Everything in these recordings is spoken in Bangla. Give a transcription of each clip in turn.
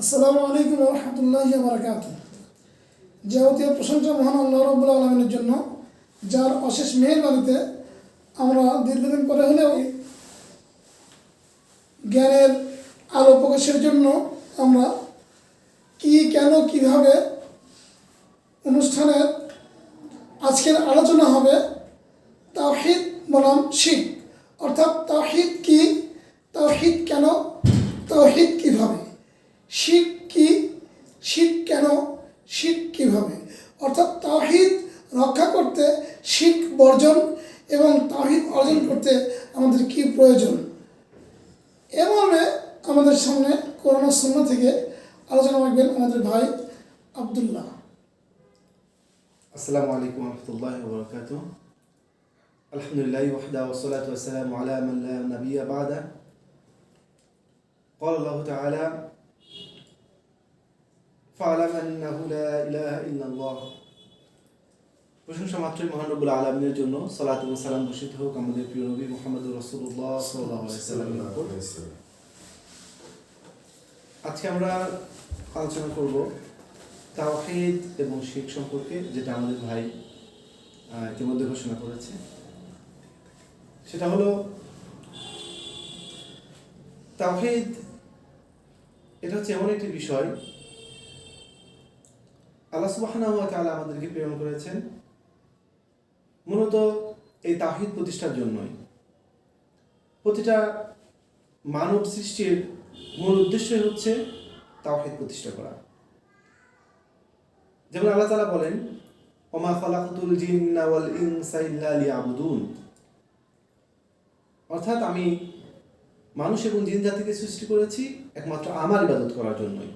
আসসালামু আলাইকুম রহমতুল্লাহ বারাকাত যাবতীয় প্রশংসা মহান আল্লাহ রব্বুল আলমিনের জন্য, যার অশেষ মেহরবানিতে আমরা দীর্ঘদিন পরে হলেও জ্ঞানের আলো প্রকাশের জন্য আমরা কি, কেন, কীভাবে অনুষ্ঠানের আজকের আলোচনা হবে, তাওহিদ বনাম শিখ। অর্থাৎ তাওহিদ কি, তাওহিদ কেন, তাওহিদ কীভাবে? শিখ কি শিখ কেন শিখ কিভাবে অর্থাৎ তাওহিদ রক্ষা করতে শিখ বর্জন এবং তাওহিদ অর্জন করতে আমাদের কি প্রয়োজন এ মর্মে আমাদের সামনে করোনা শূন্য থেকে আলোচনা রাখবেন আমাদের ভাই আবদুল্লাহ السلام عليكم ورحمة الله وبركاته الحمد لله وحده والصلاة والسلام على من لا نبي بعده قال الله تعالى فاعلم انه لا اله الا الله প্রশংসা মাত্রই মহানবুল আলমিনের জন্য সালাত এবং সালাম ঘোষিত হোক আমাদের প্রিয় নবী মোহাম্মদ রসুল্লাহ সাল্লামের উপর আজকে আমরা আলোচনা করব তাওহিদ এবং শিখ সম্পর্কে যেটা আমাদের ভাই ইতিমধ্যে ঘোষণা করেছে। সেটা হলো তাওহিদ এটা হচ্ছে এমন একটি বিষয় আল্লাহ সুবহানাহু ওয়া তাআলা আমাদেরকে প্রেরণ করেছেন মূলত এই তাওহিদ প্রতিষ্ঠার জন্যই। প্রতিটা মানব সৃষ্টির মূল উদ্দেশ্যই হচ্ছে তাওহিদ প্রতিষ্ঠা করা। যেমন আল্লাহ তাআলা বলেন, ওমা খলাকতুল জিন্না ওয়াল ইনসা ইল্লা লিয়াবুদুন। অর্থাৎ আমি মানুষ এবং জিন জাতিকে সৃষ্টি করেছি একমাত্র আমার ইবাদত করার জন্যই।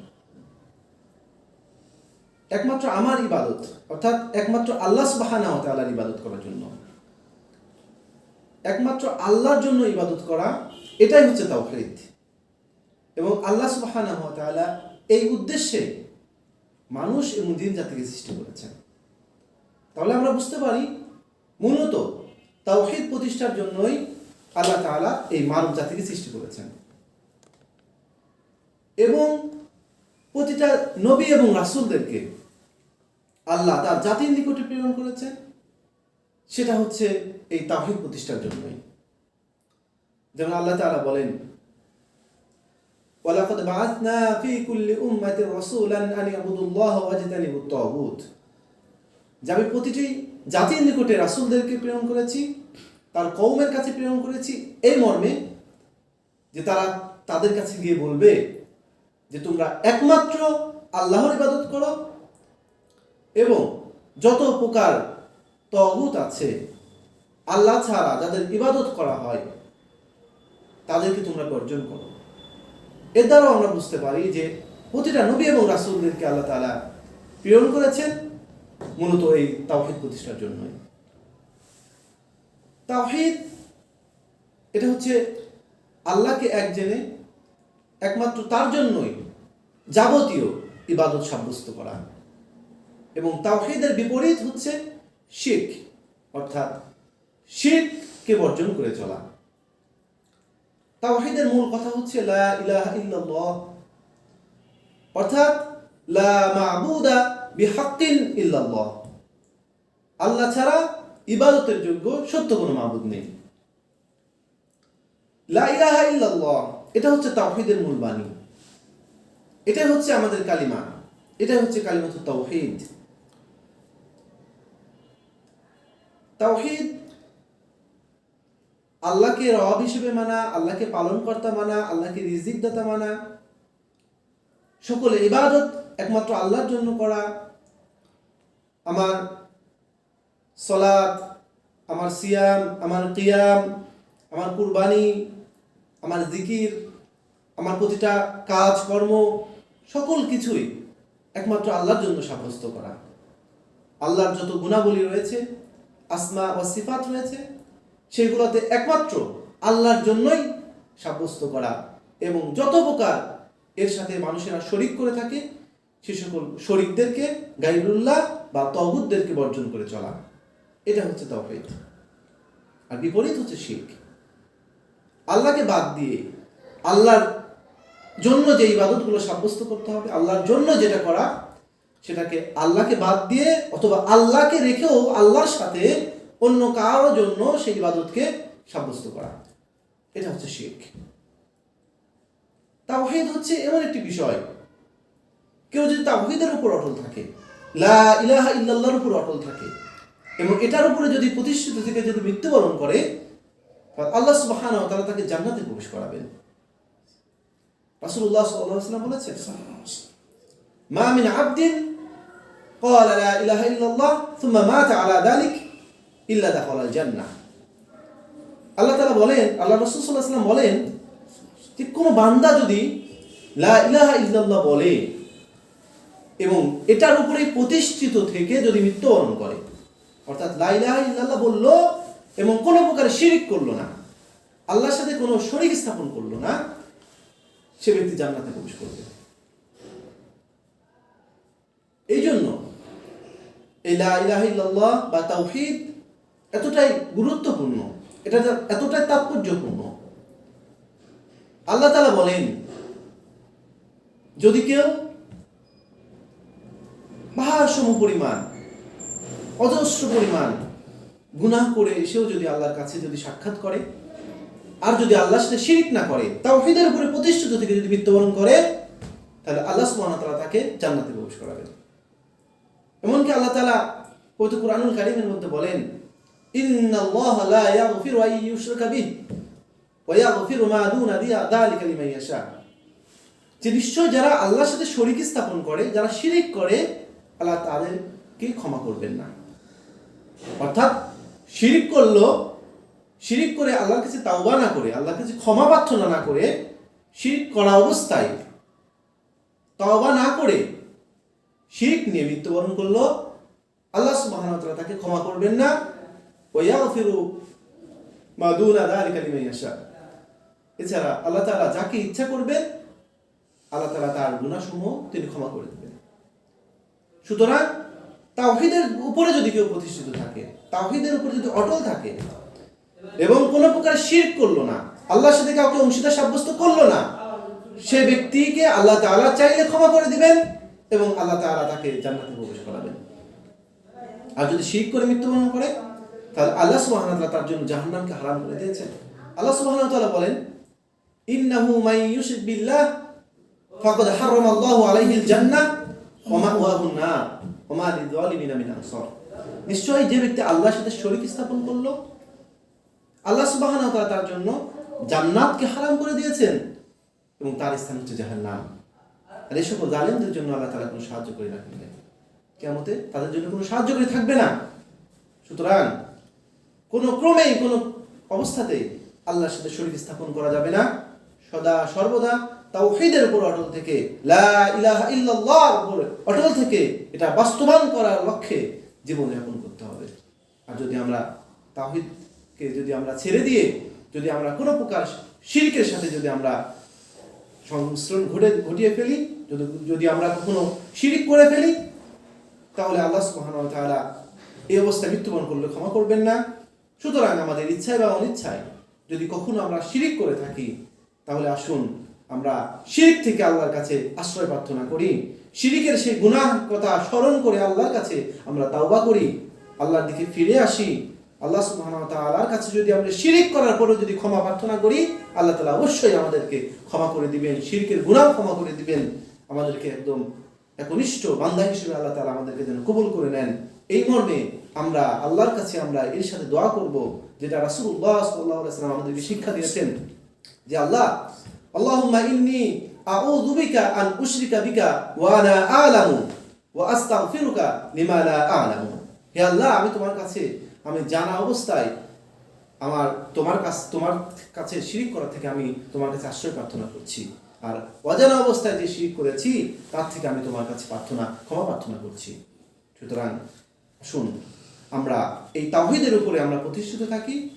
একমাত্র আমার ইবাদত, অর্থাৎ একমাত্র আল্লাহ সুবহানাহু ওয়া তাআলার ইবাদত করার জন্য। একমাত্র আল্লাহর জন্য ইবাদত করা, এটাই হচ্ছে তাওহীদ। এবং আল্লাহ সুবহানাহু ওয়া তাআলা এই উদ্দেশ্যে মানুষ এবং দিন জাতিকে সৃষ্টি করেছেন। তাহলে আমরা বুঝতে পারি, মূলত তাওহীদ প্রতিষ্ঠার জন্যই আল্লাহ তাআলা এই মানব জাতিকে সৃষ্টি করেছেন। এবং প্রতিটা নবী এবং রাসূলদেরকে আল্লাহ তার জাতির নিকটে প্রেরণ করেছেন সেটা হচ্ছে এই তাওহীদ প্রতিষ্ঠার জন্যই যেমন আল্লাহ তাআলা বলেন ولقد بعثنا في كل أمة رسولا أن يعبدوا الله واجتنبوا الطاغوت যে আমি প্রতিটি জাতির নিকটে রাসূলদেরকে প্রেরণ করেছি তার কওমের কাছে প্রেরণ করেছি এই মর্মে যে তারা তাদের কাছে গিয়ে বলবে যে তোমরা একমাত্র আল্লাহর ইবাদত করো এবং যত প্রকার তগুত আছে, আল্লাহ ছাড়া যাদের ইবাদত করা হয়, তাদেরকে তোমরা বর্জন করো। এর দ্বারাও আমরা বুঝতে পারি যে প্রতিটা নবী এবং রাসুলদেরকে আল্লাহ তাআলা প্রেরণ করেছেন মূলত এই তাওহীদ প্রতিষ্ঠার জন্যই। তাওহীদ, এটা হচ্ছে আল্লাহকে এক জেনে একমাত্র তার জন্যই যাবতীয় ইবাদত সাব্যস্ত করা। এবং তাওহীদের বিপরীত হচ্ছে শিখ অর্থাৎ শিরককে বর্জন করে চলা। তাওহীদের মূল কথা হচ্ছে লা ইলাহা ইল্লাল্লাহ, অর্থাৎ লা মা'বুদা বিহাক্কিন ইল্লাল্লাহ। আল্লাহ ছাড়া ইবাদতের যোগ্য সত্য কোনো মাবুদ নেই। লা ইলাহা ইল্লাল্লাহ এটা হচ্ছে তাওহীদের মূল বাণী। এটাই হচ্ছে আমাদের কালিমা। এটাই হচ্ছে কালিমাতুত তাওহীদ। তাওহীদ আল্লাহকে রব হিসেবে মানা, আল্লাহকে পালনকর্তা মানা, আল্লাহকে রিজিক দাতা মানা। সকলে ইবাদত একমাত্র আল্লাহর জন্য করা। আমার সলাত আমার সিয়াম, আমার কিয়াম, আমার কুরবানি আমার জিকির, আমার প্রতিটা কাজ, কর্ম, সকল কিছুই একমাত্র আল্লাহর জন্য সাব্যস্ত করা। আল্লাহর যত গুণাবলী রয়েছে, আসমা ও সিফাত রয়েছে, সেগুলোতে একমাত্র আল্লাহর জন্যই সাব্যস্ত করা এবং যত প্রকার এর সাথে মানুষেরা শরিক করে থাকে, সে সকল শরিকদেরকে গাইবুল্লাহ বা তগুদদেরকে বর্জন করে চলা। এটা হচ্ছে তাওহীদ আর বিপরীত হচ্ছে শিখ আল্লাহকে বাদ দিয়ে আল্লাহর জন্য যে ইবাদতগুলো সাব্যস্ত করতে হবে, আল্লাহর জন্য যেটা করা, সেটাকে আল্লাহকে বাদ দিয়ে অথবা আল্লাহকে রেখেও আল্লাহর সাথে অন্য কারোর জন্য সেই ইবাদতকে সাব্যস্ত করা। এটা হচ্ছে শিরক। তাওহীদ হচ্ছে এমন একটি বিষয়। কেউ যদি তাওহীদের উপর অটল থাকে, লা ইলাহা ইল্লাল্লাহর উপর অটল থাকে, এবং এটার উপরে যদি প্রতিষ্ঠিত থেকে যদি মৃত্যুবরণ করে আল্লাহ সুবহানাহু ওয়া তাআলা তাকে জান্নাতে প্রবেশ করাবেন রাসূলুল্লাহ সাল্লাল্লাহু আলাইহি ওয়াসাল্লাম বলেছেন মা মিন আবদিন قال لا إله إلا الله ثم مات على ذلك إلا دخل الجنة আল্লাহ তাআলা বলেন আল্লাহ রাসূল সাল্লাল্লাহু আলাইহি ওয়াসাল্লাম বলেন যে কোনো বান্দা যদি লা ইলাহা ইল্লাল্লাহ বলে এবং এটার উপরে প্রতিষ্ঠিত থেকে যদি মৃত্যুবরণ করে অর্থাৎ লা ইলাহা ইল্লাল্লাহ বললো এবং কোনো প্রকার শিরিক করল না। আল্লাহর সাথে কোনো শরিক স্থাপন করল না, সে ব্যক্তি জান্নাতে প্রবেশ করবে। এই জন্য বা তাওহীদ এতটাই গুরুত্বপূর্ণ, এটা এতটাই তাৎপর্যপূর্ণ। আল্লাহ তালা বলেন, যদি কেউ পাহাড় সম পরিমাণ, অজস্র পরিমাণ গুনাহ করে এসেও যদি আল্লাহর কাছে যদি সাক্ষাৎ করে, আর যদি আল্লাহর সাথে শিরিক না করে, তাওহীদের উপরে প্রতিষ্ঠিত থেকে যদি মৃত্যুবরণ করে, তাহলে আল্লাহ সুবহানাহু তাআলা তাকে জান্নাতে প্রবেশ করাবেন। এমনকি আল্লাহ তাআলা পবিত্র কুরআনুল কারীমের মধ্যে বলেন, ইন্নাল্লাহা লা ইয়াগফিরু আন ইউশরাকা বিহি ওয়া ইয়াগফিরু মা দুনা যালিকা লিমান ইয়াশা। যে নিশ্চয় যারা আল্লাহর সাথে শরীক স্থাপন করে, যারা শিরিক করে, আল্লাহ তাদেরকে ক্ষমা করবেন না। অর্থাৎ শিরিক করল, শিরিক করে আল্লাহর কাছে তাওবা না করে, আল্লাহর কাছে ক্ষমা প্রার্থনা না করে শিরিক করা অবস্থায় তাওবা না করে শিরিক নিয়ে মৃত্যুবরণ করল, আল্লাহ তাআলা তাকে ক্ষমা করবেন না। ওয়া ইয়াগফিরু মা দুনা যালিকা লিমান ইয়াশা। এছাড়া আল্লাহ তাআলা যাকে ইচ্ছা করবেন আল্লাহ তাআলা তার গুনাহসমূহ তিনি ক্ষমা করে দেবেন। সুতরাং তাওহীদের উপরে যদি কেউ প্রতিষ্ঠিত থাকে, তাওহীদের উপরে যদি অটল থাকে, এবং কোনো প্রকার শিরক করল না, আল্লাহর সাথে কাউকে অংশীদার সাব্যস্ত করল না, সে ব্যক্তিকে আল্লাহ তাআলা চাইলে ক্ষমা করে দিবেন এবং আল্লাহ তাআলা তাকে জান্নাতে প্রবেশ করাবেন। আর যদি শিরক করে মৃত্যুবরণ করে, তাহলে আল্লাহ সুবহানাহু তার জন্য জাহান্নামকে হারাম করে দিয়েছেন। আল্লাহ সুবহানাহু ওয়া বলেন, ইন্নাহু মান ইউশরিক বিল্লাহ ফাকাদ হারামা আল্লাহু আলাইহিল জান্নাহ ওয়া মাওয়াহুন ওয়া মা লিযালিমিনা মিন আনসার। নিশ্চয়ই যে ব্যক্তি আল্লাহর সাথে শরীক স্থাপন করল, আল্লাহ সুবহানাহু তার জন্য জান্নাতকে হারাম করে দিয়েছেন এবং তার স্থান হচ্ছে জাহান্নাম। আর এই সকল জালেমদের জন্য আল্লাহ তাআলা কোনো সাহায্য করে রাখেন কেমতে তাদের জন্য কোনো সাহায্য করে থাকবে না। সুতরাং কোনো ক্রমেই, কোনো অবস্থাতেই আল্লাহর সাথে শরীর স্থাপন করা যাবে না। সদা সর্বদা তাওহীদের উপর অটল থেকে, লা ইলাহা ইল্লাল্লাহর উপর অটল থেকে এটা বাস্তবায়ন করার লক্ষ্যে জীবন যাপন করতে হবে। আর যদি আমরা তাওহীদকে যদি আমরা ছেড়ে দিয়ে, যদি আমরা কোনো প্রকার শিরকের সাথে যদি আমরা সংমিশ্রণ ঘটে, ঘটিয়ে ফেলি, যদি যদি আমরা কখনো শিরিক করে ফেলি, তাহলে আল্লাহ সুবহানাহু তাআলা এই অবস্থায় মৃত্যুবরণ করলে ক্ষমা করবেন না। সুতরাং আমাদের ইচ্ছায় বা অনিচ্ছায় যদি কখনো আমরা শিরিক করে থাকি, তাহলে আসুন আমরা শিরিক থেকে আল্লাহর কাছে আশ্রয় প্রার্থনা করি। শিরিকের সেই গুনাহ কথা স্মরণ করে আল্লাহর কাছে আমরা তাওবা করি। আল্লাহর দিকে ফিরে আসি। আল্লাহ সুবহানাহু কাছে যদি আমরা শিরিক করার পরেও যদি ক্ষমা প্রার্থনা করি, আল্লাহ তালা অবশ্যই আমাদেরকে ক্ষমা করে দিবেন, শিরকের গুনাহ ক্ষমা করে দিবেন। আমাদেরকে একদম একনিষ্ঠ বান্ধা হিসেবে আল্লাহ তালা আমাদেরকে যেন কবুল করে নেন। এই মর্মে আমরা আল্লাহর কাছে আমরা এর সাথে দোয়া করব, যেটা রাসূলুল্লাহ সাল্লাল্লাহু আলাইহি আমাদেরকে শিক্ষা দিয়েছেন যে আল্লাহ আল্লাহুম্মা ইন্নী আউযু বিকা আন উশরিকা বিকা ওয়া আনা আ'লামু ওয়া আস্তাগফিরুকা লিমা লা আ'লামু হে আল্লাহ, আমি তোমার কাছে, আমি জানা অবস্থায় আমার তোমার কাছে তোমার কাছে শিরিক করা থেকে আমি তোমার কাছে আশ্রয় প্রার্থনা করছি। আর অজানা অবস্থায় যে শিরিক করেছি, তার থেকে আমি তোমার কাছে প্রার্থনা, ক্ষমা প্রার্থনা করছি। সুতরাং শুন আমরা এই তাওহীদের উপরে আমরা প্রতিষ্ঠিত থাকি।